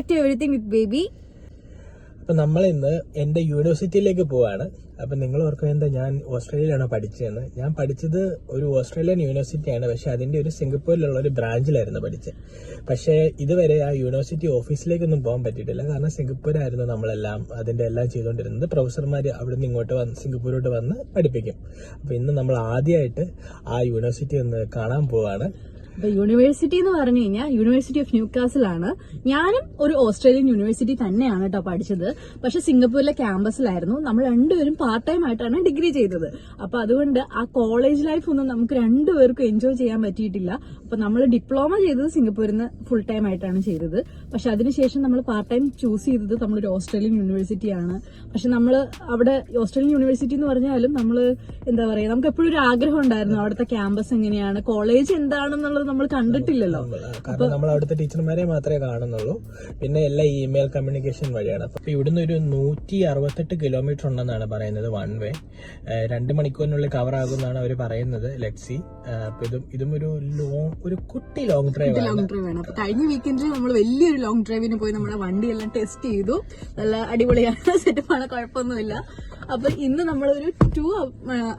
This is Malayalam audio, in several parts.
Back to with baby. അപ്പൊ നമ്മൾ ഇന്ന് എന്റെ യൂണിവേഴ്സിറ്റിയിലേക്ക് പോവാണ്. അപ്പൊ നിങ്ങൾ ഓർക്കും എന്താ ഞാൻ ഓസ്ട്രേലിയയിലാണോ പഠിച്ചതെന്ന്. ഞാൻ പഠിച്ചത് ഒരു ഓസ്ട്രേലിയൻ യൂണിവേഴ്സിറ്റിയാണ് പക്ഷെ അതിന്റെ ഒരു സിംഗപ്പൂരിലുള്ള ഒരു ബ്രാഞ്ചിലായിരുന്നു പഠിച്ചത്. പക്ഷേ ഇതുവരെ ആ യൂണിവേഴ്സിറ്റി ഓഫീസിലേക്കൊന്നും പോകാൻ പറ്റിയിട്ടില്ല. കാരണം സിംഗപ്പൂരായിരുന്നു നമ്മളെല്ലാം അതിന്റെ എല്ലാം ചെയ്തുകൊണ്ടിരുന്നത്. പ്രൊഫസർമാർ അവിടെ നിന്ന് ഇങ്ങോട്ട് വന്ന് സിംഗപ്പൂരോട്ട് വന്ന് പഠിപ്പിക്കും. അപ്പൊ ഇന്ന് നമ്മൾ ആദ്യമായിട്ട് ആ യൂണിവേഴ്സിറ്റി ഒന്ന് കാണാൻ പോവാണ്. അപ്പൊ യൂണിവേഴ്സിറ്റി എന്ന് പറഞ്ഞു കഴിഞ്ഞാൽ യൂണിവേഴ്സിറ്റി ഓഫ് ന്യൂകാസിലാണ് ഞാനും ഒരു ഓസ്ട്രേലിയൻ യൂണിവേഴ്സിറ്റി തന്നെയാണ് കേട്ടോ പഠിച്ചത്. പക്ഷെ സിംഗപ്പൂരിലെ ക്യാമ്പസിലായിരുന്നു. നമ്മൾ രണ്ടുപേരും പാർട്ട് ടൈം ആയിട്ടാണ് ഡിഗ്രി ചെയ്തത്. അപ്പൊ അതുകൊണ്ട് ആ കോളേജ് ലൈഫ് ഒന്നും നമുക്ക് രണ്ടുപേർക്കും എൻജോയ് ചെയ്യാൻ പറ്റിയിട്ടില്ല. അപ്പൊ നമ്മൾ ഡിപ്ലോമ ചെയ്തത് സിംഗപ്പൂരിൽ നിന്ന് ഫുൾ ടൈം ആയിട്ടാണ് ചെയ്തത്. പക്ഷെ അതിനുശേഷം നമ്മൾ പാർട്ട് ടൈം ചൂസ് ചെയ്തത് നമ്മളൊരു ഓസ്ട്രേലിയൻ യൂണിവേഴ്സിറ്റിയാണ് പക്ഷെ നമ്മൾ അവിടെ ഓസ്ട്രേലിയൻ യൂണിവേഴ്സിറ്റി എന്ന് പറഞ്ഞാലും നമ്മൾ എന്താ പറയുക നമുക്ക് എപ്പോഴും ഒരു ആഗ്രഹം ഉണ്ടായിരുന്നു അവിടുത്തെ ക്യാമ്പസ് എങ്ങനെയാണ് കോളേജ് എന്താണെന്നുള്ളത് നമ്മൾ കണ്ടിട്ടില്ലല്ലോ. കാരണം നമ്മൾ അവിടുത്തെ ടീച്ചർമാരെ മാത്രമേ കാണുന്നുള്ളൂ. പിന്നെ എല്ലാം ഇമെയിൽ കമ്മ്യൂണിക്കേഷൻ വഴിയാണ്. അപ്പൊ ഇവിടുന്ന് ഒരു നൂറ്റി അറുപത്തെട്ട് കിലോമീറ്റർ ഉണ്ടെന്നാണ് പറയുന്നത് വൺ വേ രണ്ട് മണിക്കൂറിനുള്ളിൽ കവർ ആകുമെന്നാണ് അവർ പറയുന്നത്. ലെറ്റ്സി അപ്പൊ ഇതും ഇതും ഒരു ലോങ് ഒരു കുട്ടി ലോങ് ഡ്രൈവ് ലോങ് ഡ്രൈവ് ആണ്. അപ്പൊ കഴിഞ്ഞ വീക്കെൻഡിൽ നമ്മൾ വലിയൊരു ലോങ് ഡ്രൈവിന് പോയി നമ്മുടെ വണ്ടിയെല്ലാം ടെസ്റ്റ് ചെയ്തു. നല്ല അടിപൊളിയാണ്. സെറ്റപ്പാണ് കുഴപ്പമൊന്നുമില്ല. അപ്പൊ ഇന്ന് നമ്മളൊരു ടു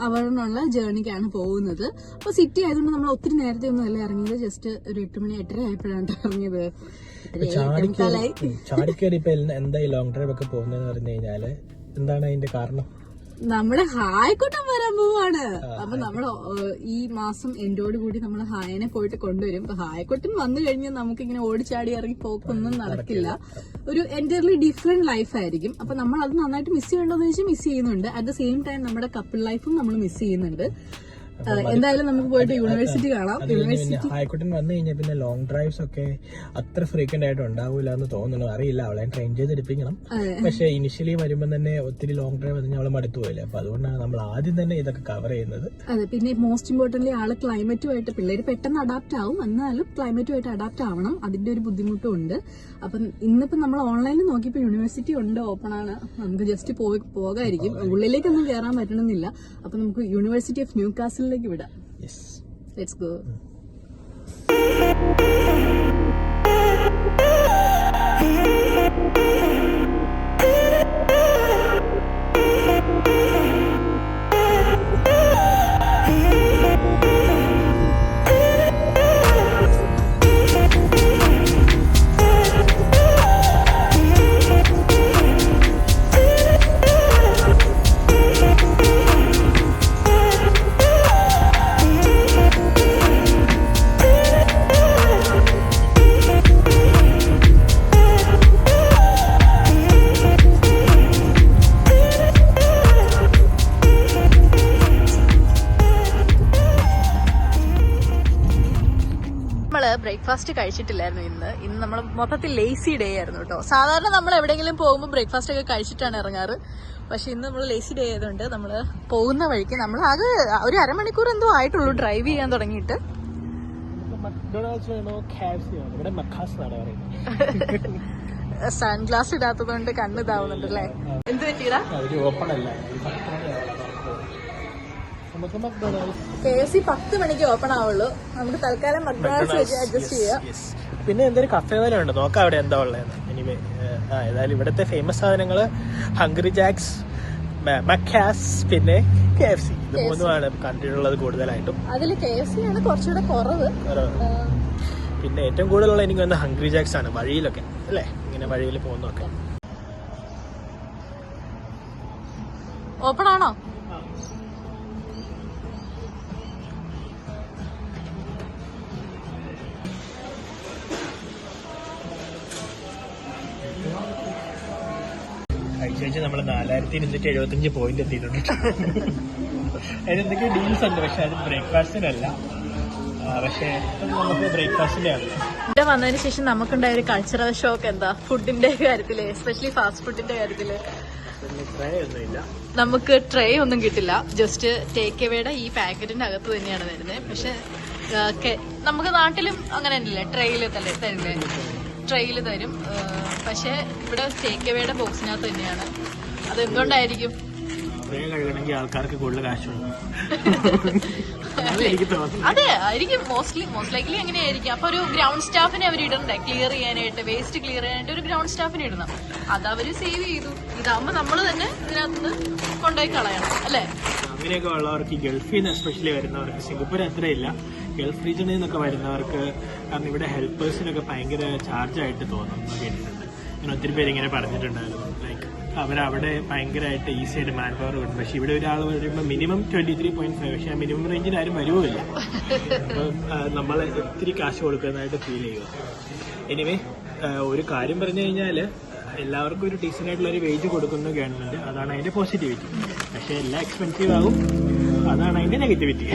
അവറിനുള്ള ജേർണിക്കാണ് പോകുന്നത്. അപ്പൊ സിറ്റി ആയതുകൊണ്ട് നമ്മൾ ഒത്തിരി നേരത്തെ ഒന്നും അല്ല ഇറങ്ങിയത്. ജസ്റ്റ് ഒരു എട്ട് മണി എട്ടര ആയപ്പോഴാണ് ഇറങ്ങിയത്. ചാടിക്കേറി ഇപ്പൊ എല്ലാ- എന്താ ഈ ലോങ് ഡ്രൈവ് ഒക്കെ പോകുന്നതെന്ന് പറഞ്ഞു കഴിഞ്ഞാൽ എന്താണ് അതിന്റെ കാരണം? നമ്മുടെ ഹായ്ക്കൂട്ടം വരാൻ പോവാണ്. അപ്പൊ നമ്മൾ ഈ മാസം എൻഡോട് കൂടി നമ്മൾ ഹായനെ പോയിട്ട് കൊണ്ടുവരും. അപ്പൊ ഹായക്കൂട്ടം വന്നു കഴിഞ്ഞാൽ നമുക്ക് ഇങ്ങനെ ഓടിച്ചാടി ഇറങ്ങി പോക്കൊന്നും നടക്കില്ല. ഒരു എന്റയർലി ഡിഫറെന്റ് ലൈഫ് ആയിരിക്കും. അപ്പൊ നമ്മൾ അത് നന്നായിട്ട് മിസ് ചെയ്യേണ്ടതെന്ന് വെച്ചാൽ മിസ് ചെയ്യുന്നുണ്ട്. അറ്റ് ദ സെയിം ടൈം നമ്മുടെ കപ്പിൾ ലൈഫും നമ്മൾ മിസ് ചെയ്യുന്നുണ്ട്. എന്തായാലും നമുക്ക് പോയിട്ട് യൂണിവേഴ്സിറ്റി കാണാം. യൂണിവേഴ്സിറ്റി ഹായ്ക്കുട്ടൻ വന്നു കഴിഞ്ഞാൽ പിന്നെ ലോങ് ഡ്രൈവ്സ് ഒക്കെ അത്ര ഫ്രീക്വന്റ് ആയിട്ട് ഉണ്ടാവില്ല എന്ന് തോന്നുന്നു. അറിയില്ല അവളെ ട്രെയിൻ ചെയ്തെടുപ്പിക്കണം. പക്ഷെ ഇനിഷ്യലി വരുമ്പോൾ തന്നെ ഒത്തിരി ലോങ് ഡ്രൈവ് വന്നു അവളെ മടുത്തു പോയില്ലേ? അപ്പൊ അതുകൊണ്ടാണ് നമ്മൾ ആദ്യം തന്നെ ഇതൊക്കെ കവർ ചെയ്യുന്നത്. അതെ പിന്നെ മോസ്റ്റ് ഇമ്പോർട്ടന്റ് ആൾ ക്ലൈമറ്റുമായിട്ട് പിള്ളേര് പെട്ടെന്ന് അഡാപ്റ്റ് ആവും. എന്നാലും ക്ലൈമറ്റുമായിട്ട് അഡാപ്റ്റ് ആവണം. അതിന്റെ ഒരു ബുദ്ധിമുട്ടും ഉണ്ട്. അപ്പം ഇന്നിപ്പോ നമ്മൾ ഓൺലൈനിൽ നോക്കിയപ്പോൾ യൂണിവേഴ്സിറ്റി ഉണ്ട് ഓപ്പൺ ആണ്. നമുക്ക് ജസ്റ്റ് പോയി പോകായിരിക്കും. ഉള്ളിലേക്കൊന്നും കയറാൻ പറ്റണമെന്നില്ല. അപ്പൊ നമുക്ക് യൂണിവേഴ്സിറ്റി ഓഫ് ന്യൂ കാസിലേക്ക് വിടാം യെസ് ലെറ്റ്സ് ഗോ ബ്രേക്ക്ഫാസ്റ്റ് കഴിച്ചിട്ടില്ലായിരുന്നു ഇന്ന്. ഇന്ന് നമ്മൾ മൊത്തത്തിൽ ലേസി ഡേ ആയിരുന്നു കേട്ടോ. സാധാരണ നമ്മൾ എവിടെയെങ്കിലും പോകുമ്പോൾ ബ്രേക്ക്ഫാസ്റ്റ് ഒക്കെ കഴിച്ചിട്ടാണ് ഇറങ്ങാറ്. പക്ഷെ ഇന്ന് നമ്മൾ ലേസി ഡേ ആയതുകൊണ്ട് നമ്മൾ പോകുന്ന വഴിക്ക് നമ്മൾ ആകെ ഒരു അരമണിക്കൂർ എന്തോ ആയിട്ടുള്ളൂ ഡ്രൈവ് ചെയ്യാൻ തുടങ്ങിയിട്ട്. സൺഗ്ലാസ് ഇടാത്തതുകൊണ്ട് കണ്ണ് ഇതാവുന്നുണ്ട് അല്ലേ? എന്ത് പറ്റിയടാ? ഓപ്പൺ അല്ല. കെ എഫ് സി പത്ത് മണിക്ക് ഓപ്പൺ ആവുള്ളൂ. നമുക്ക് തൽക്കാലം മക്ഡൊണാൾഡ്സ് വെച്ച് അഡ്ജസ്റ്റ് ചെയ്യാം. പിന്നെ എന്തൊരു കഫേ വല ഉണ്ട്. നോക്കാം അവിടെ എന്താ ഉള്ളതെന്ന്. എനിവേ ആ ഏതായാലും ഇവിടുത്തെ ഫേമസ് സാധനങ്ങൾ ഹംഗ്രി ജാക്സ് മക്കാസ് പിന്നെ കെ എഫ് സി ഇത് മൂന്നുമാണ് കണ്ടിട്ടുള്ളത് കൂടുതലായിട്ടും. അതിൽ കെ എഫ് സി ആണ് കുറച്ചുകൂടെ കുറവ്. പിന്നെ ഏറ്റവും കൂടുതലുള്ള എനിക്ക് വന്ന ഹംഗ്രി ജാക്സ് ആണ് വഴിയിലൊക്കെ അല്ലേ? ഇങ്ങനെ വഴിയിൽ പോകുന്നൊക്കെ ഓപ്പൺ ആണോ? നാലായിരത്തി ഇരുന്നൂറ്റി എഴുപത്തിയഞ്ച് പോയിന്റ് എത്തിയിട്ടുണ്ട് അതിനെന്തൊക്കെ ഡീൽസ് ഉണ്ട് പക്ഷെ അത് ബ്രേക്ക്ഫാസ്റ്റിനല്ല. പക്ഷേ ഇത് നമുക്ക് ബ്രേക്ക്ഫാസ്റ്റിന്റെ ആണ്. ഇവിടെ വന്നതിന് ശേഷം നമുക്കുണ്ടായ ഒരു കൾച്ചറൽ ഷോക്ക് എന്താ? ഫുഡിന്റെ കാര്യത്തിൽ എസ്പെഷ്യലി ഫാസ്റ്റ് ഫുഡിന്റെ കാര്യത്തിൽ. നമുക്ക് ട്രേ ഒന്നും കിട്ടില്ല. ജസ്റ്റ് ടേക്ക് എവേയുടെ ഈ പാക്കറ്റിന്റെ അകത്ത് തന്നെയാണ് വരുന്നത് പക്ഷെ നമുക്ക് നാട്ടിലും അങ്ങനെ തന്നെയല്ലേ? ട്രെയിൽ തന്നെ തരുന്നത് ട്രെയിൽ തരും. പക്ഷെ ഇവിടെ ടേക്ക് എവേയുടെ ബോക്സിനകത്ത് തന്നെയാണ്. അതെന്തുകൊണ്ടായിരിക്കും ട്രേ കഴുകണമെങ്കിൽ ആൾക്കാർക്ക് കൂടുതൽ കാശ് വേണം അതാണ് എനിക്ക് തോന്നുന്നത് അതെ ആയിരിക്കും. മോസ്റ്റ്ലി മോസ്റ്റ് ലൈക്ലി അങ്ങനെയായിരിക്കും. അപ്പൊ ഒരു ഗ്രൗണ്ട് സ്റ്റാഫിനെ അവർ ഇടണ്ടേ? ക്ലിയർ ചെയ്യാനായിട്ട് വേസ്റ്റ് ക്ലിയർ ചെയ്യാനായിട്ട് ഒരു ഗ്രൗണ്ട് സ്റ്റാഫിനെ ഇടണം. അത് അവർ സേവ് ചെയ്തു. ഇതാകുമ്പോ നമ്മൾ തന്നെ ഇതിനകത്ത് കൊണ്ടുപോയി കളയണം അല്ലേ? അങ്ങനെയൊക്കെ ഉള്ളവർക്ക് ഗൾഫിൽ നിന്ന് എസ്പെഷ്യലി വരുന്നവർക്ക് സിംഗപ്പൂർ അത്രയില്ല ഗൾഫ് റീജിയനിൽ നിന്നൊക്കെ വരുന്നവർക്ക് കാരണം ഇവിടെ ഹെൽപ്പേഴ്സിനൊക്കെ ഭയങ്കര ചാർജായിട്ട് തോന്നും. എന്ന് കേട്ടിട്ടുണ്ട് ഞാൻ ഒത്തിരി പേര് ഇങ്ങനെ പറഞ്ഞിട്ടുണ്ടായിരുന്നു. അവരവിടെ ഭയങ്കരമായിട്ട് ഈസി ആയിട്ട് മാൻ പവർ കിട്ടും പക്ഷെ ഇവിടെ ഒരാൾ വരുമ്പോൾ minimum twenty three point five പക്ഷെ ആ മിനിമം റേഞ്ചിൽ ആരും വരുമില്ല അപ്പം നമ്മൾ ഒത്തിരി കാശ് കൊടുക്കുന്നതായിട്ട് ഫീൽ ചെയ്യുക. എനിവേ ഒരു കാര്യം പറഞ്ഞു കഴിഞ്ഞാൽ എല്ലാവർക്കും ഒരു ഡീസന്റ് ആയിട്ടുള്ള ഒരു വേജ് കൊടുക്കുന്ന ഗവൺമെന്റ്. അതാണ് അതിന്റെ പോസിറ്റിവിറ്റി പക്ഷെ എല്ലാം എക്സ്പെൻസീവ് ആകും അതാണ് അതിന്റെ നെഗറ്റിവിറ്റി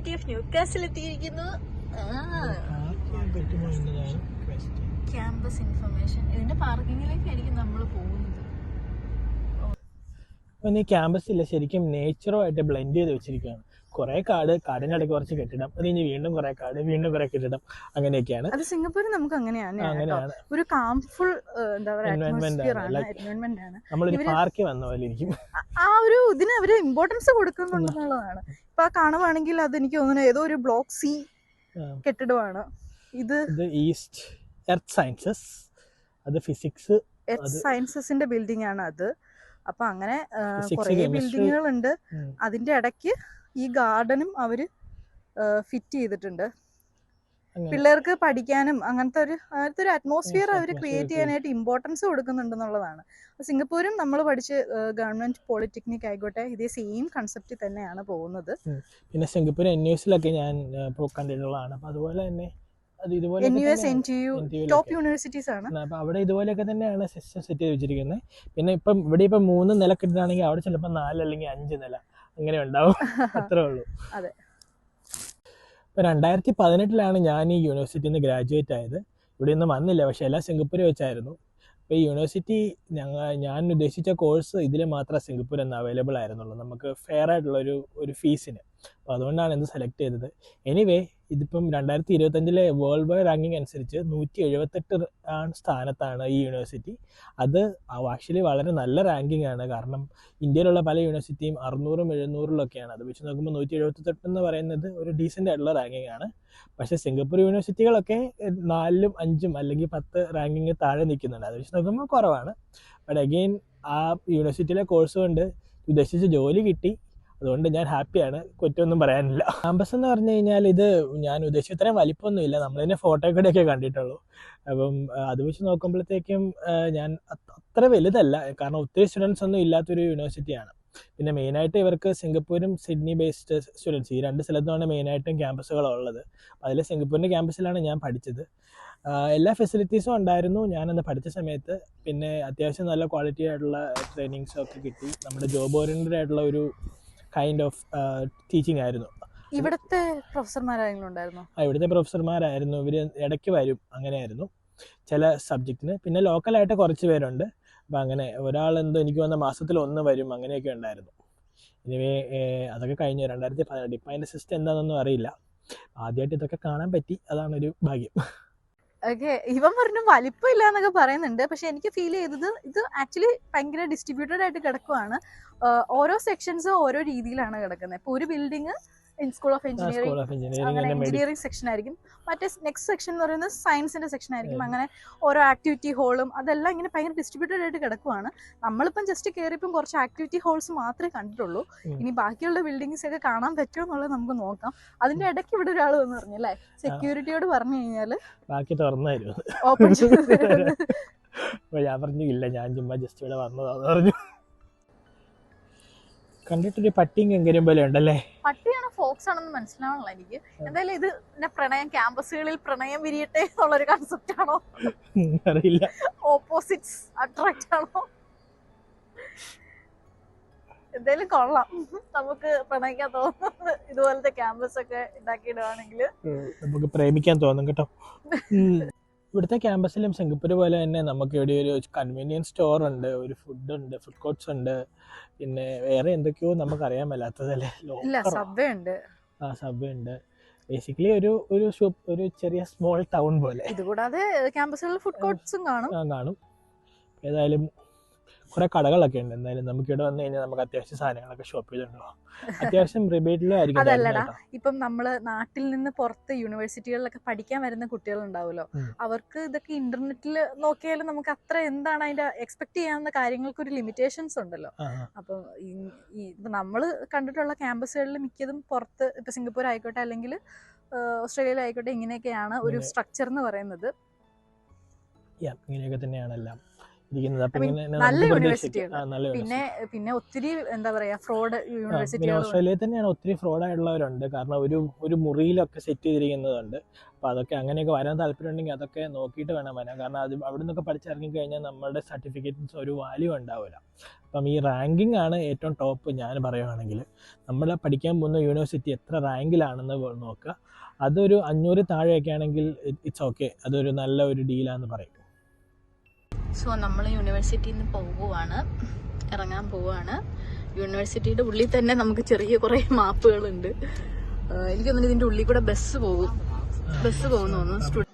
യൂണിവേഴ്സിറ്റി ഓഫ് ന്യൂക്കാസിൽ എത്തിയിരിക്കുന്നു ക്യാമ്പസ് ഇൻഫർമേഷൻ ഇതിന്റെ പാർക്കിങ്ങിലേക്കായിരിക്കും നമ്മൾ പോകുന്നത്. പിന്നെ ക്യാമ്പസില്ല ശരിക്കും നേച്ചറുമായിട്ട് ബ്ലെൻഡ് ചെയ്ത് വെച്ചിരിക്കുകയാണ്. കുറെ കാട് കാടിന്റെ ഇടയ്ക്ക് കുറച്ച് കെട്ടിടം അത് കഴിഞ്ഞ് വീണ്ടും കുറെ കാട് വീണ്ടും കുറെ കെട്ടിടം അങ്ങനെയൊക്കെയാണ്. അത് സിംഗപ്പൂർ നമുക്ക് അങ്ങനെയാണ് അങ്ങനെയാണ്. ഒരു കാംഫുൾ എന്താ പറയാ അറ്റ്മോസ്ഫിയർ ആണ്. ആണ് ആണ്. നമ്മളൊരു പാർക്കിൽ വന്ന പോലെ ഇരിക്കും. ആ- ഒരു ഇതിന് അവർ ഇമ്പോർട്ടൻസ് കൊടുക്കുന്നുണ്ടെന്നുള്ളതാണ്. ഇപ്പൊ ആ കാണുവാണെങ്കിൽ അത് എനിക്ക് തോന്നുന്നു ഏതോ ഒരു ബ്ലോക്ക് സി. കെട്ടിടമാണ്. ഇത് ഈസ്റ്റ് എർത്ത് സയൻസസ് അത് ഫിസിക്സ് എർത്ത് സയൻസസിന്റെ ബിൽഡിംഗ് ആണ് അത്. അപ്പൊ അങ്ങനെ കുറെ ബിൽഡിങ്ങുകൾ ഉണ്ട് അതിന്റെ ഇടയ്ക്ക് ഈ ഗാർഡനും അവർ ഫിറ്റ് ചെയ്തിട്ടുണ്ട്. പിള്ളേർക്ക് പഠിക്കാനും അങ്ങനത്തെ ഒരു അങ്ങനത്തെ ഒരു അറ്റ്മോസ്ഫിയർ അവർ ക്രിയേറ്റ് ചെയ്യാനായിട്ട് ഇമ്പോർട്ടൻസ് കൊടുക്കുന്നുണ്ടെന്നുള്ളതാണ്. സിംഗപ്പൂരും നമ്മൾ പഠിച്ച് ഗവൺമെന്റ് പോളിടെക്നിക് ആയിക്കോട്ടെ ഇതേ സെയിം കൺസെപ്റ്റ് തന്നെയാണ് പോകുന്നത്. പിന്നെ സിംഗപ്പൂർ എൻ യു എസിലൊക്കെ ഞാൻ കണ്ടിട്ടുള്ളതാണ്. അപ്പൊ അതുപോലെ തന്നെ അത് ഇതുപോലെ ടോപ്പ് യൂണിവേഴ്സിറ്റീസ് ആണ്. അപ്പൊ അവിടെ ഇതുപോലെയൊക്കെ തന്നെയാണ് സിസ്റ്റം സെറ്റ് ചെയ്ത് വെച്ചിരിക്കുന്നത്. പിന്നെ ഇപ്പം ഇവിടെ ഇപ്പം മൂന്ന് നില കെട്ടിട്ടാണെങ്കിൽ അവിടെ ചിലപ്പോൾ നാല് അല്ലെങ്കിൽ അഞ്ച് നില. അങ്ങനെ ഉണ്ടാവും. അത്രേ ഉള്ളൂ. അതെ. ഇപ്പൊ രണ്ടായിരത്തി പതിനെട്ടിലാണ് ഞാൻ ഈ യൂണിവേഴ്സിറ്റിയിൽ നിന്ന് ഗ്രാജുവേറ്റ് ആയത്. ഇവിടെ ഒന്നും വന്നില്ല. പക്ഷെ എല്ലാം സിംഗപ്പൂർ വെച്ചായിരുന്നു. അപ്പോൾ ഈ യൂണിവേഴ്സിറ്റി ഞങ്ങൾ ഞാൻ ഉദ്ദേശിച്ച കോഴ്സ് ഇതിൽ മാത്രമേ സിംഗപ്പൂർ എന്ന് അവൈലബിൾ ആയിരുന്നുള്ളൂ. നമുക്ക് ഫെയർ ആയിട്ടുള്ള ഒരു ഒരു ഫീസിന് അപ്പോൾ അതുകൊണ്ടാണ് ഇത് സെലക്ട് ചെയ്തത്. എനിവേ ഇതിപ്പം രണ്ടായിരത്തി ഇരുപത്തഞ്ചിലെ വേൾഡ് വൈഡ് റാങ്കിങ് അനുസരിച്ച് നൂറ്റി എഴുപത്തെട്ട് സ്ഥാനത്താണ് ഈ യൂണിവേഴ്സിറ്റി അത് ആക്ച്വലി വളരെ നല്ല റാങ്കിങ് ആണ്. കാരണം ഇന്ത്യയിലുള്ള പല യൂണിവേഴ്സിറ്റിയും അറുന്നൂറും എഴുന്നൂറിലൊക്കെയാണ് അത് വെച്ച് നോക്കുമ്പോൾ നൂറ്റി എഴുപത്തെട്ട് എന്ന് പറയുന്നത് ഒരു ഡീസന്റ് ആയിട്ടുള്ള റാങ്കിങ് ആണ്. പക്ഷേ സിംഗപ്പൂർ യൂണിവേഴ്സിറ്റികളൊക്കെ നാലും അഞ്ചും അല്ലെങ്കിൽ പത്ത് റാങ്കിങ് താഴെ നിൽക്കുന്നുണ്ട്. അത് വെച്ച് നോക്കുമ്പോൾ കുറവാണ്. ബട്ട് അഗെയിൻ ആ യൂണിവേഴ്സിറ്റിയിലെ കോഴ്സ് കൊണ്ട് ഉദ്ദേശിച്ച ജോലി കിട്ടി. അതുകൊണ്ട് ഞാൻ ഹാപ്പിയാണ് കുറ്റമൊന്നും പറയാനില്ല. ക്യാമ്പസ് എന്ന് പറഞ്ഞു കഴിഞ്ഞാൽ ഇത് ഞാൻ ഉദ്ദേശിച്ച ഇത്രയും വലിപ്പമൊന്നുമില്ല. നമ്മളതിന്റെ ഫോട്ടോ കൂടെയൊക്കെ കണ്ടിട്ടുള്ളൂ. അപ്പം അത് വെച്ച് നോക്കുമ്പോഴത്തേക്കും ഞാൻ അത്ര വലുതല്ല. കാരണം ഒത്തിരി സ്റ്റുഡൻസ് ഒന്നും ഇല്ലാത്തൊരു യൂണിവേഴ്സിറ്റിയാണ് പിന്നെ മെയിനായിട്ട് ഇവർക്ക് സിംഗപ്പൂരും സിഡ്നി ബേസ്ഡ് സ്റ്റുഡൻസ് ഈ രണ്ട് സ്ഥലത്തുമാണ് മെയിനായിട്ടും ക്യാമ്പസുകളുള്ളത് അതിൽ സിംഗപ്പൂരിന്റെ ക്യാമ്പസിലാണ് ഞാൻ പഠിച്ചത്. എല്ലാ ഫെസിലിറ്റീസും ഉണ്ടായിരുന്നു ഞാനന്ന് പഠിച്ച സമയത്ത്. പിന്നെ അത്യാവശ്യം നല്ല ക്വാളിറ്റി ആയിട്ടുള്ള ട്രെയിനിങ്സ് ഒക്കെ കിട്ടി. നമ്മുടെ ജോബ് ഓറിയന്റഡ് ആയിട്ടുള്ള ഒരു കൈൻഡ് ഓഫ് ടീച്ചിങ് ആയിരുന്നു. ഇവിടുത്തെ പ്രൊഫസർമാരായിരുന്നു ഉണ്ടായിരുന്നു ആ, ഇവിടുത്തെ പ്രൊഫസർമാരായിരുന്നു. ഇവർ ഇടയ്ക്ക് വരും. അങ്ങനെയായിരുന്നു ചില സബ്ജക്റ്റിന് പിന്നെ ലോക്കലായിട്ട് കുറച്ച് പേരുണ്ട്. അപ്പം അങ്ങനെ ഒരാൾ എന്തോ എനിക്ക് വന്ന മാസത്തിൽ ഒന്ന് വരും. അങ്ങനെയൊക്കെ ഉണ്ടായിരുന്നു. ഇനിവേ അതൊക്കെ കഴിഞ്ഞു. രണ്ടായിരത്തി പതിനെട്ട് ഇപ്പം അതിന്റെ സിസ്റ്റം എന്താണെന്നൊന്നും അറിയില്ല. ആദ്യമായിട്ട് ഇതൊക്കെ കാണാൻ പറ്റി. അതാണ് ഒരു ഭാഗ്യം. ഓക്കെ ഇവൻ പറഞ്ഞു വലിപ്പമില്ല എന്നൊക്കെ പറയുന്നുണ്ട്. പക്ഷെ എനിക്ക് ഫീൽ ചെയ്തത് ഇത് ആക്ച്വലി ഭയങ്കര ഡിസ്ട്രിബ്യൂട്ടഡ് ആയിട്ട് കിടക്കുവാണ്. ഓരോ സെക്ഷൻസ് ഓരോ രീതിയിലാണ് കിടക്കുന്നത്. ഇപ്പൊ ഒരു building school of engineering engineering section ആയിരിക്കും. മറ്റേ നെക്സ്റ്റ് സെക്ഷൻ എന്ന് പറയുന്നത് സയൻസിന്റെ സെക്ഷൻ ആയിരിക്കും. അങ്ങനെ ഓരോ ആക്ടിവിറ്റി ഹോളും അതെല്ലാം ഇങ്ങനെ ഭയങ്കര ഡിസ്ട്രിബ്യൂട്ടഡ് ആയിട്ട് കിടക്കുവാണ്. നമ്മളിപ്പം ജസ്റ്റ് കയറിയപ്പം കുറച്ച് ആക്ടിവിറ്റി ഹോൾസ് മാത്രമേ കണ്ടിട്ടുള്ളൂ. ഇനി ബാക്കിയുള്ള ബിൽഡിങ്സ് ഒക്കെ കാണാൻ പറ്റുമോ എന്നുള്ളത് നമുക്ക് നോക്കാം. അതിന്റെ ഇടയ്ക്ക് ഇവിടെ ഒരാൾ വന്ന് പറഞ്ഞു അല്ലേ? സെക്യൂരിറ്റിയോട് പറഞ്ഞു കഴിഞ്ഞാൽ ബാക്കി തുറന്നായിരുന്നു. ഓപ്പൺ ഞാൻ പറഞ്ഞു ഇല്ല ഞാൻ ചുമ്മാ ജസ്റ്റ് ഇവിടെ വന്നതാന്ന് പറഞ്ഞു. കണ്ടിട്ടൊരു പട്ടിയും കെങ്കരും പോലെ ഉണ്ടല്ലേ? പട്ടിയാണോ ഫോക്സ് ആണെന്ന് മനസ്സിലാവണല്ലോ എനിക്ക്. എന്തായാലും ഇത് പിന്നെ പ്രണയം ക്യാമ്പസുകളിൽ പ്രണയം വിരിയട്ടെ എന്നുള്ളൊരു കൺസെപ്റ്റ് ആണോ? അറിയില്ല. ഓപ്പോസിറ്റ്സ് അട്രാക്ട് ആണോ? എന്തായാലും കൊള്ളാം. നമുക്ക് പ്രണയിക്കാൻ തോന്നുന്നത് ഇതുപോലത്തെ ക്യാമ്പസ് ഒക്കെ ഉണ്ടാക്കിയിടുവാണെങ്കിൽ നമുക്ക് പ്രേമിക്കാൻ തോന്നും കേട്ടോ. ഇവിടുത്തെ ക്യാമ്പസിലും സിംഗപ്പൂർ പോലെ തന്നെ നമുക്ക് ഇവിടെ ഒരു കൺവീനിയൻസ് സ്റ്റോർ ഉണ്ട് ഒരു ഫുഡ് ഉണ്ട് ഫുഡ് കോർട്ട്സ് ഉണ്ട്. പിന്നെ വേറെ എന്തൊക്കെയോ നമുക്ക് അറിയാൻ മേലാത്തതല്ലേ? സബ്വേ ഉണ്ട് ആ സബ് ഉണ്ട് ബേസിക്കലി ഒരു ഒരു ഒരു ചെറിയ സ്മോൾ ടൗൺ പോലെ. ഇതുകൂടാതെ ക്യാമ്പസുകളിൽ ഫുഡ് കോർട്ട്സും കാണും. കാണും. ഏതായാലും കുറെ കടകളൊക്കെ ഉണ്ട് എന്തായാലും നമുക്ക് ഇവിടെ വന്നു കഴിഞ്ഞാൽ നമുക്ക് അത്യാവശ്യം സാധനങ്ങളൊക്കെ ഷോപ്പ് ചെയ്തിട്ടുണ്ടോ അത്യാവശ്യം റിബേറ്റിലായിരിക്കും അതല്ലടാ. ഇപ്പം നമ്മൾ നാട്ടിൽ നിന്ന് പുറത്ത് യൂണിവേഴ്സിറ്റികളിലൊക്കെ പഠിക്കാൻ വരുന്ന കുട്ടികളുണ്ടാവുമല്ലോ. അവർക്ക് ഇതൊക്കെ ഇന്റർനെറ്റിൽ നോക്കിയാലും നമുക്ക് അത്ര എന്താണ് അതിന്റെ എക്സ്പെക്ട് ചെയ്യാവുന്ന കാര്യങ്ങൾക്ക് ഒരു ലിമിറ്റേഷൻസ് ഉണ്ടല്ലോ അപ്പൊ നമ്മൾ കണ്ടിട്ടുള്ള ക്യാമ്പസുകളിൽ മിക്കതും പുറത്ത് ഇപ്പൊ സിംഗപ്പൂർ ആയിക്കോട്ടെ അല്ലെങ്കിൽ ഓസ്ട്രേലിയയിലായിക്കോട്ടെ ഇങ്ങനെയൊക്കെയാണ് ഒരു. സ്ട്രക്ചർ എന്ന് പറയുന്നത് ഇങ്ങനെയൊക്കെ തന്നെയാണ് എല്ലാം ഇരിക്കുന്നത്. അപ്പൊ നല്ല യൂണിവേഴ്സിറ്റി യൂണിവേഴ്സിറ്റികൾ. പിന്നെ പിന്നെ ഒത്തിരി എന്താ പറയാ ഫ്രോഡ് യൂണിവേഴ്സിറ്റി ഓസ്ട്രേലിയയിൽ തന്നെയാണ് ഒത്തിരി ഫ്രോഡ് ആയിട്ടുള്ളവരുണ്ട്. കാരണം ഒരു ഒരു മുറിയിലൊക്കെ സെറ്റ് ചെയ്തിരിക്കുന്നതുണ്ട്. അപ്പൊ അതൊക്കെ അങ്ങനെയൊക്കെ വരാൻ താല്പര്യം ഉണ്ടെങ്കിൽ അതൊക്കെ നോക്കിയിട്ട് വേണം വരാൻ. കാരണം അത് അവിടെ നിന്നൊക്കെ പഠിച്ചിറങ്ങി കഴിഞ്ഞാൽ നമ്മുടെ സർട്ടിഫിക്കറ്റ്സ് ഒരു വാല്യൂ ഉണ്ടാവില്ല. അപ്പം ഈ റാങ്കിങ് ആണ് ഏറ്റവും ടോപ്പ് ഞാൻ പറയുകയാണെങ്കിൽ നമ്മൾ പഠിക്കാൻ പോകുന്ന യൂണിവേഴ്സിറ്റി എത്ര റാങ്കിലാണെന്ന് നോക്കുക. അതൊരു അഞ്ഞൂറ് താഴെയൊക്കെ ആണെങ്കിൽ ഇറ്റ്സ് ഓക്കെ അതൊരു നല്ല ഒരു ഡീലാന്ന് പറയും. സോ നമ്മൾ യൂണിവേഴ്സിറ്റിയിൽ നിന്ന് പോവുകയാണ് ഇറങ്ങാൻ പോവുകയാണ് യൂണിവേഴ്സിറ്റിയുടെ ഉള്ളിൽ തന്നെ നമുക്ക് ചെറിയ കുറേ മാപ്പുകളുണ്ട്. എനിക്കൊന്നും ഇതിന്റെ ഉള്ളിൽ കൂടെ ബസ് പോകും. ബസ് പോകുന്നു തോന്നുന്നു. സ്റ്റുഡ-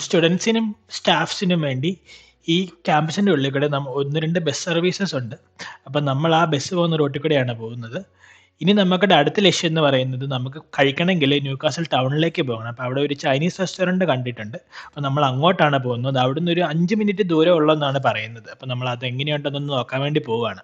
സ്റ്റുഡൻസിനും സ്റ്റാഫ്സിനും വേണ്ടി ഈ ക്യാമ്പസിന്റെ ഉള്ളിൽ കൂടെ ഒന്ന് രണ്ട് ബസ് സർവീസസ് ഉണ്ട്. അപ്പം നമ്മൾ ആ ബസ് പോകുന്ന റോട്ടിൽ കൂടെയാണ് പോകുന്നത്. ഇനി നമുക്കുടെ അടുത്ത ലക്ഷ്യം എന്ന് പറയുന്നത് നമുക്ക് കഴിക്കണമെങ്കിൽ ന്യൂകാസൽ ടൗണിലേക്ക് പോകണം. അപ്പോൾ അവിടെ ഒരു ചൈനീസ് റെസ്റ്റോറന്റ് കണ്ടിട്ടുണ്ട്. അപ്പോൾ നമ്മൾ അങ്ങോട്ടാണ് പോകുന്നത്. അവിടെ നിന്ന് ഒരു അഞ്ച് മിനിറ്റ് ദൂരം ഉള്ളതെന്നാണ് പറയുന്നത്. അപ്പോൾ നമ്മൾ അത് എങ്ങനെയുണ്ടെന്നൊന്ന് നോക്കാൻ വേണ്ടി പോവുകയാണ്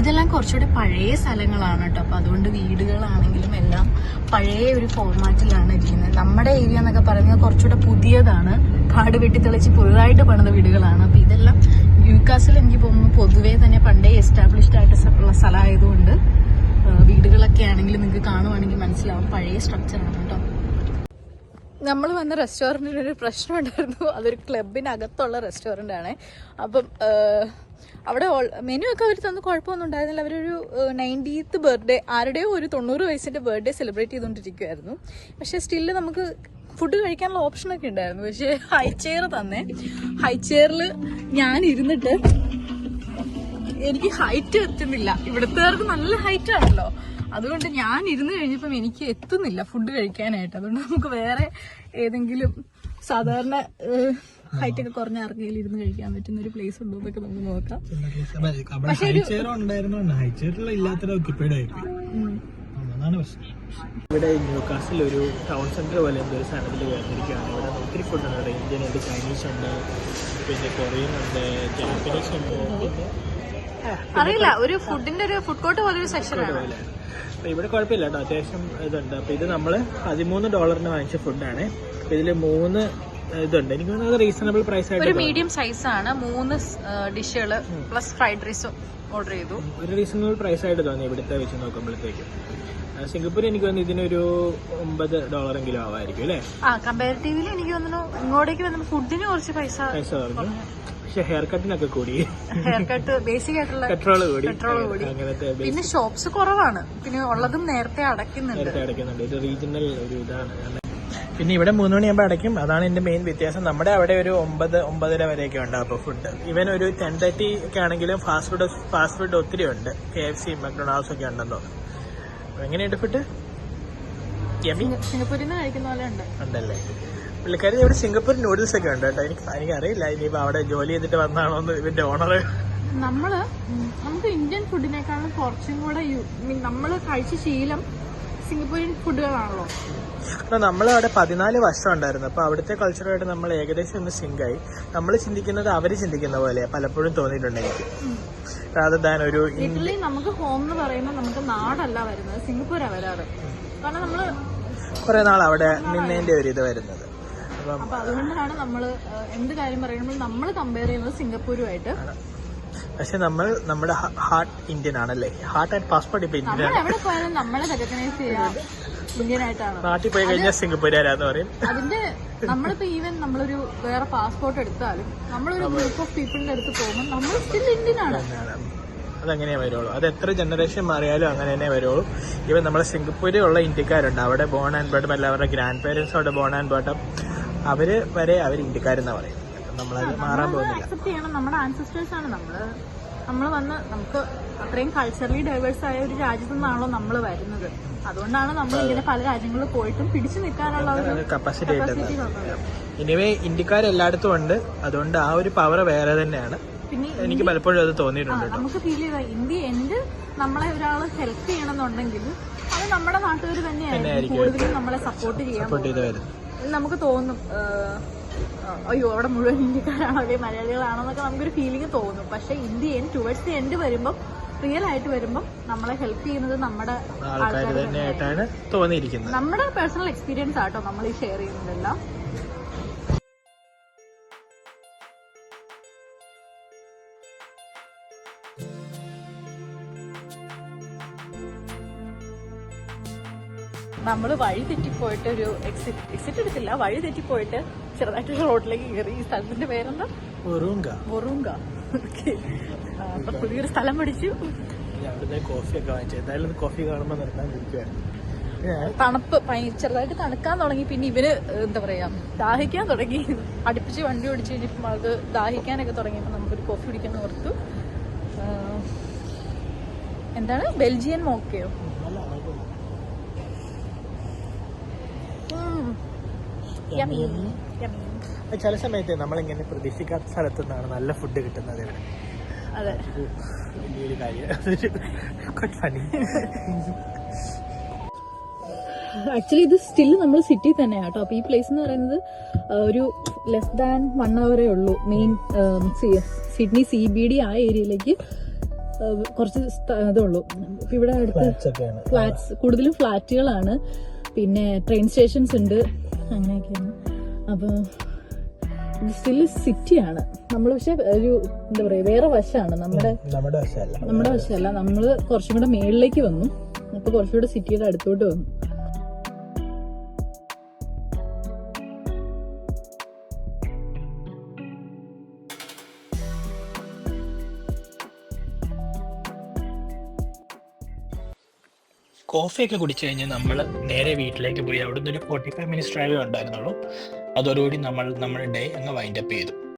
ഇതെല്ലാം കുറച്ചുകൂടെ പഴയ സ്ഥലങ്ങളാണ് കേട്ടോ. അപ്പൊ അതുകൊണ്ട് വീടുകളാണെങ്കിലും എല്ലാം പഴയ ഒരു ഫോർമാറ്റിലാണ് ഇരിക്കുന്നത്. നമ്മുടെ ഏരിയ എന്നൊക്കെ പറയുന്നത് കുറച്ചുകൂടെ പുതിയതാണ്. കാട് വെട്ടി തെളിച്ച് പുതുതായിട്ട് പണിത വീടുകളാണ്. അപ്പൊ ഇതെല്ലാം യുക്കാസിൽ എനിക്ക് പോകുമ്പോൾ പൊതുവേ തന്നെ പണ്ടേ എസ്റ്റാബ്ലിഷ്ഡ് ആയിട്ട് ഉള്ള സ്ഥലമായതുകൊണ്ട് വീടുകളൊക്കെ ആണെങ്കിൽ നിങ്ങൾക്ക് കാണുവാണെങ്കിൽ മനസ്സിലാവും. പഴയ സ്ട്രക്ചറാണ് കേട്ടോ. നമ്മൾ വന്ന റെസ്റ്റോറന്റിന് ഒരു പ്രശ്നം ഉണ്ടായിരുന്നു അതൊരു ക്ലബിനകത്തുള്ള റെസ്റ്റോറന്റ് ആണ്. അപ്പം അവിടെ മെനു ഒക്കെ അവർ തന്നു. കുഴപ്പമൊന്നും ഉണ്ടായിരുന്നില്ല. അവരൊരു നയന്റീത്ത് ബർത്ത്ഡേ ആരുടെയോ ഒരു തൊണ്ണൂറ് വയസ്സിന്റെ ബർത്ത്ഡേ സെലിബ്രേറ്റ് ചെയ്തുകൊണ്ടിരിക്കുമായിരുന്നു പക്ഷേ സ്റ്റില്ല് നമുക്ക് ഫുഡ് കഴിക്കാനുള്ള ഓപ്ഷനൊക്കെ ഉണ്ടായിരുന്നു. പക്ഷേ ഹൈ ചെയർ തന്നെ. ഹൈ ചെയറിൽ ഞാൻ ഇരുന്നിട്ട് എനിക്ക് ഹൈറ്റ് എത്തുന്നില്ല. ഇവിടുത്തേർക്ക് നല്ല ഹൈറ്റ് ആണല്ലോ. അതുകൊണ്ട് ഞാൻ ഇരുന്ന് കഴിഞ്ഞപ്പം എനിക്ക് എത്തുന്നില്ല ഫുഡ് കഴിക്കാനായിട്ട്. അതുകൊണ്ട് നമുക്ക് വേറെ ഏതെങ്കിലും സാധാരണ ഹൈറ്റ് ഒക്കെ കുറഞ്ഞ ആർക്കെങ്കിലും ഇരുന്ന് കഴിക്കാൻ പറ്റുന്ന ഒരു പ്ലേസ് ഉണ്ടോ എന്നൊക്കെ നമുക്ക് നോക്കാം. ഹൈച്ചെയർ അതാണ് പ്രശ്നം. ഇവിടെ ന്യൂകാസിൽ ഒരു ടൗൺ സെന്റർ പോലെ എന്തോ ഒരു സ്ഥലത്തിൽ വേർതിരിക്കുകയാണ്. ഇവിടെ ഒത്തിരി ഫുഡുണ്ട് ഇവിടെ ഇന്ത്യൻ ഉണ്ട് ചൈനീസ് ഉണ്ട് പിന്നെ കൊറിയൻ ഉണ്ട് ജാപ്പനീസ് ഉണ്ട്. അറിയില്ല. ഒരു ഫുഡിന്റെ ഒരു ഫുഡ് കോർട്ട് പോലെ ഒരു പോലെ. അപ്പൊ ഇവിടെ കുഴപ്പമില്ല കേട്ടോ. അത്യാവശ്യം ഇതുണ്ട്. അപ്പൊ ഇത് നമ്മൾ പതിമൂന്ന് ഡോളറിന് വാങ്ങിച്ച ഫുഡാണ് ഇതിൽ ഇതിൽ മൂന്ന് ഇതുണ്ട്. എനിക്ക് തോന്നുന്നത് റീസണബിൾ പ്രൈസ് ഒരു ആയിട്ട് മീഡിയം സൈസ് ആണ്. മൂന്ന് ഡിഷുകൾ പ്ലസ് ഫ്രൈഡ് റൈസും ഓർഡർ ചെയ്തു. ഒരു റീസണബിൾ പ്രൈസ് ആയിട്ട് തോന്നി ഇവിടുത്തെ വെച്ച് നോക്കുമ്പോഴത്തേക്കും. സിംഗപ്പൂർ എനിക്ക് തോന്നുന്നു ഇതിനൊരു ഒമ്പത് ഡോളർ എങ്കിലും ആവായിരിക്കും അല്ലേ? ആ കമ്പാരിറ്റീവ്ലി എനിക്ക് തോന്നുന്നു ഇങ്ങോട്ടേക്ക് വന്നപ്പോൾ ഫുഡിന് കുറച്ച് പൈസ പൈസ പറഞ്ഞു പക്ഷെ ഹെയർ കട്ടിനൊക്കെ കൂടി. ഹെയർ കട്ട് ബേസിക് ആയിട്ടുള്ള പെട്രോൾ കൂടി. പെട്രോൾ കൂടി. അങ്ങനത്തെ പിന്നെ ഷോപ്സ് കുറവാണ്. പിന്നെ ഉള്ളതും നേരത്തെ അടയ്ക്കുന്നുണ്ട്. നേരത്തെ അടയ്ക്കുന്നുണ്ട്. ഇത് റീജിയണൽ ഒരു ഇതാണ്. പിന്നെ ഇവിടെ മൂന്ന് മണിയാകുമ്പോൾ അടയ്ക്കും. അതാണ് എന്റെ മെയിൻ വ്യത്യാസം. നമ്മുടെ അവിടെ ഒരു ഒമ്പത് ഒമ്പതര വരെയൊക്കെ ഉണ്ടാവും അപ്പോൾ ഫുഡ് ഇവൻ ഒരു ടെൻ തേർട്ടി ഒക്കെ ആണെങ്കിലും ഫാസ്റ്റ് ഫുഡ് ഫാസ്റ്റ് ഫുഡ് ഒത്തിരി ഉണ്ട്. കെ എഫ് സി മക്ഡൊണാൾഡ്സ് ഒക്കെ ഉണ്ടെന്ന്? തോന്നുന്നു എങ്ങനെയുണ്ട് ഫുഡ് ഉണ്ടല്ലേ? പുള്ളിക്കാരി ഇവിടെ സിംഗപ്പൂർ നൂഡിൽസ് ഒക്കെ ഉണ്ട് കേട്ടോ. എനിക്ക് എനിക്ക് അറിയില്ല. ഇനിയിപ്പോ അവിടെ ജോലി ചെയ്തിട്ട് വന്നാണോന്ന് ഇവന്റെ ഓണർ നമ്മൾ നമുക്ക് ഇന്ത്യൻ ഫുഡിനേക്കാളും കുറച്ചും കൂടെ നമ്മൾ കഴിച്ച ശീലം സിംഗപ്പൂരിയൻ ഫുഡുകളാണല്ലോ. നമ്മൾ അവിടെ പതിനാല് വർഷം ഉണ്ടായിരുന്നു അപ്പൊ അവിടുത്തെ കൾച്ചറായിട്ട് നമ്മൾ ഏകദേശം ഒന്ന് സിങ്കായി നമ്മൾ ചിന്തിക്കുന്നത് അവർ ചിന്തിക്കുന്ന പോലെ പലപ്പോഴും തോന്നിയിട്ടുണ്ട് എനിക്ക്. ഒരു ഇറ്റലി നമുക്ക് ഹോം എന്ന് പറയുമ്പോൾ നമുക്ക് നാടല്ല വരുന്നത്. സിംഗപ്പൂരാ വരാറ്. കാരണം നമ്മൾ കുറെ നാൾ അവിടെ നിന്നതിന്റെ ഒരു ഇത് വരുന്നത്. അപ്പം അതുകൊണ്ടാണ് നമ്മൾ എന്ത് കാര്യം പറയുമ്പോൾ നമ്മൾ കമ്പയർ ചെയ്യുന്നത് സിംഗപ്പൂരുമായിട്ട്. പക്ഷെ നമ്മൾ നമ്മുടെ ഹാർട്ട് ഇന്ത്യൻ ആണല്ലേ? ഹാർട്ട് ആൻഡ് പാസ്പോർട്ട് ഇപ്പൊ ഇന്ത്യൻ നാട്ടിൽ പോയി കഴിഞ്ഞാൽ സിംഗപ്പൂരാരാന്ന് പറയും. അതിന്റെ നമ്മളിപ്പോ ഈവൻ നമ്മളൊരു വേറെ പാസ്പോർട്ട് എടുത്താലും നമ്മളൊരു ഗ്രൂപ്പ് ഓഫ് പീപ്പിളിന്റെ അടുത്ത് പോകുമ്പോൾ നമ്മൾ സ്റ്റിൽ ഇന്ത്യൻ ആണ്. അതങ്ങനെ വരുള്ളൂ. അത് എത്ര ജനറേഷൻ മാറിയാലും അങ്ങനെ തന്നെ വരുള്ളൂ. ഇവൻ നമ്മളെ സിംഗപ്പൂരിൽ ഉള്ള ഇന്ത്യക്കാരുണ്ട്. അവിടെ ബോൺ ആൻഡ് ബോട്ടം അല്ല അവരുടെ ഗ്രാൻഡ് പേരൻസ് അവിടെ ബോൺ ആൻഡ് ബോട്ടം അവർ വരെ അവർ ഇന്ത്യക്കാരെന്നാ പറയും നമ്മളത് മാറാൻ പോകുന്നില്ല. അക്സെപ്റ്റ് ചെയ്യണം. നമ്മുടെ ആൻസിസ്റ്റേഴ്സ് ആണ് നമ്മൾ. നമ്മൾ വന്ന് നമുക്ക് അത്രയും കൾച്ചറലി ഡൈവേഴ്സ് ആയ ഒരു രാജ്യത്തു നിന്നാണല്ലോ നമ്മൾ വരുന്നത്. അതുകൊണ്ടാണ് നമ്മൾ ഇങ്ങനെ പല രാജ്യങ്ങളിൽ പോയിട്ടും പിടിച്ചു നിൽക്കാനുള്ള ഒരു കപ്പാസിറ്റി ഇനിവേ ഇന്ത്യക്കാർ എല്ലായിടത്തും ഉണ്ട്. അതുകൊണ്ട് ആ ഒരു പവർ വേറെ തന്നെയാണ്. പിന്നെ എനിക്ക് പലപ്പോഴും അത് തോന്നിയിട്ടുണ്ട് നമുക്ക് ഫീൽ ചെയ്ത ഇന്ത്യ എന്ത് നമ്മളെ ഒരാൾ ഹെൽപ്പ് ചെയ്യണമെന്നുണ്ടെങ്കിൽ അത് നമ്മുടെ നാട്ടുകാർ തന്നെയായിരിക്കും കൂടുതലും നമ്മളെ സപ്പോർട്ട് ചെയ്യാൻ നമുക്ക് തോന്നും. അയ്യോ അവിടെ മുഴുവൻ ഇന്ത്യക്കാരാണോ അല്ലെങ്കിൽ മലയാളികളാണോ എന്നൊക്കെ നമുക്കൊരു ഫീലിംഗ് തോന്നും. പക്ഷെ ഇന്ത്യ എൻ ടുവേർഡ്സ് ദി എൻഡ് വരുമ്പോൾ റിയൽ ആയിട്ട് വരുമ്പോൾ നമ്മളെ ഹെൽപ്പ് ചെയ്യുന്നത് നമ്മുടെ ആൾക്കാർ ആൾക്കാർ തന്നെയായിട്ടാണ് തോന്നിയിരിക്കുന്നത്. നമ്മുടെ പേഴ്സണൽ എക്സ്പീരിയൻസ് ആട്ടോ നമ്മൾ ഈ ഷെയർ ചെയ്യുന്നതെല്ലാം. നമ്മൾ വഴി തെറ്റിപ്പോയിട്ട് ഒരു എക്സിറ്റ് എക്സിറ്റ് എടുത്തില്ല വഴി തെറ്റിപ്പോയിട്ട് ചെറുതായിട്ട് റോഡിലേക്ക് കയറി. ഈ സ്ഥലത്തിന്റെ പേരെന്താ? ബൊറൂങ്ക മൊറൂങ്ക ഓക്കെ. അപ്പൊ പുതിയൊരു സ്ഥലം അവിടുത്തെ വാങ്ങിച്ചു. എന്തായാലും കോഫി കാണുമ്പോൾ നിർത്താൻ തണുപ്പ് ചെറുതായിട്ട് തണുക്കാൻ തുടങ്ങി. പിന്നെ ഇവർ എന്താ പറയാ ദാഹിക്കാൻ തുടങ്ങി. അടുപ്പിച്ച് വണ്ടി ഓടിച്ച് കഴിഞ്ഞപ്പോ അത് ദാഹിക്കാനൊക്കെ തുടങ്ങിയപ്പോൾ നമുക്കൊരു കോഫി കുടിക്കാൻ ഓർത്തു. എന്താണ്? ബെൽജിയൻ മോക്കയോ? നല്ല ചില സമയത്ത് നമ്മളിങ്ങനെ പ്രതീക്ഷിക്കാത്ത സ്ഥലത്തു നിന്നാണ് നല്ല ഫുഡ് കിട്ടുന്നത് ഇവിടെ. അതെ. വലിയൊരു കാര്യം. ആക്ച്വലി ഇത് സ്റ്റിൽ നമ്മൾ സിറ്റി തന്നെയാണ് കേട്ടോ. അപ്പൊ ഈ പ്ലേസ് എന്ന് പറയുന്നത് ഒരു ലെസ് ദാൻ വൺ അവറേ ഉള്ളൂ. Main Sydney C B D ആ ഏരിയയിലേക്ക് കുറച്ച് ഇതുള്ളൂ ഇവിടെ അടുത്ത് ഫ്ലാറ്റ്സ് കൂടുതലും ഫ്ലാറ്റുകളാണ് പിന്നെ ട്രെയിൻ സ്റ്റേഷൻസ് ഉണ്ട്. അങ്ങനെയൊക്കെയാണ്. അപ്പോൾ ഇത് സ്റ്റിൽ സിറ്റിയാണ് നമ്മൾ പക്ഷെ ഒരു എന്താ പറയുക വേറെ വശമാണ്. നമ്മുടെ നമ്മുടെ വശമല്ല. നമ്മുടെ വശമല്ല. നമ്മൾ കുറച്ചും കൂടെ മേളിലേക്ക് വന്നു. അപ്പൊ കുറച്ചുകൂടെ സിറ്റിയുടെ അടുത്തോട്ട് വന്നു. കോഫിയൊക്കെ കുടിച്ചു കഴിഞ്ഞ് നമ്മൾ നേരെ വീട്ടിലേക്ക് പോയി. അവിടുന്ന് ഒരു ഫോർട്ടി ഫൈവ് മിനിറ്റ്സ് ഡ്രൈവേ ഉണ്ടായിരുന്നുള്ളൂ. അതോടുകൂടി നമ്മൾ നമ്മുടെ ഡേ അങ്ങ് വൈൻഡപ്പ് ചെയ്തു.